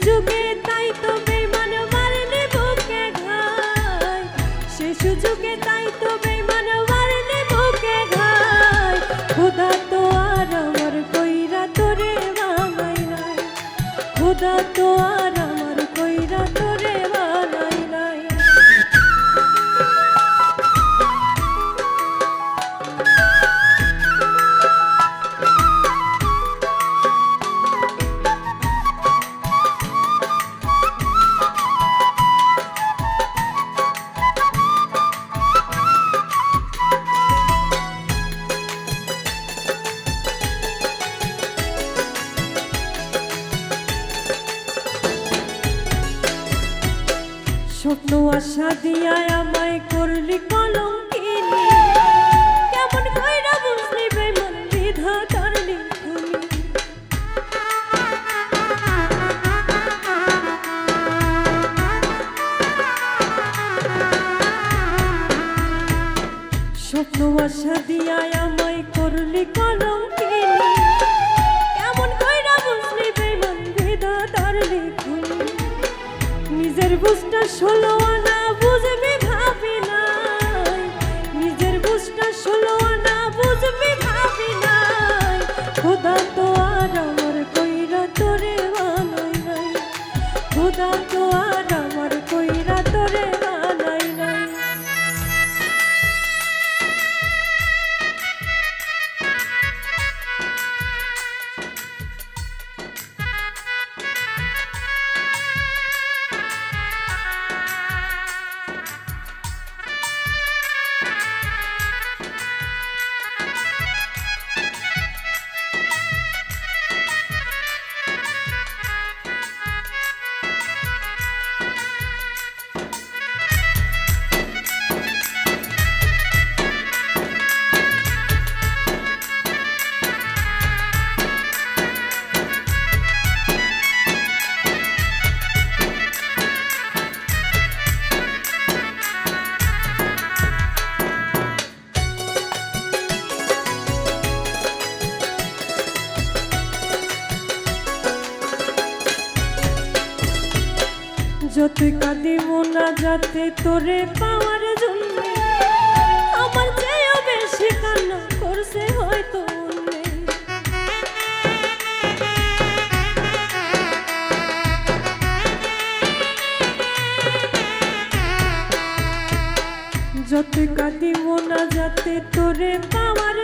সুযোগে, তাই তো বেমান মারলে বুকে ঘাই। সে সুযোগে, তাই তো বেমান মারলে বুকে ঘাই। খোদা তো আর আমার কইরা তোরে মামাই নাই। খোদা তো আর আমার কইরা তোরে স্বপ্ন আশা দিয়া আমায় করলি কলঙ্কিনী। কেমন কইরা বুঝলি বেমন বিধাতার লিখনি। স্বপ্ন আশা দিয়া খোদা তো আর আমার যতই কাঁদি মোনা যাতে তোরে পাওয়ার জন্য আমার চেয়েও বেশি কান্না করছে হয়তো। যতই কাঁদি মোনা যাতে তোরে পাওয়ার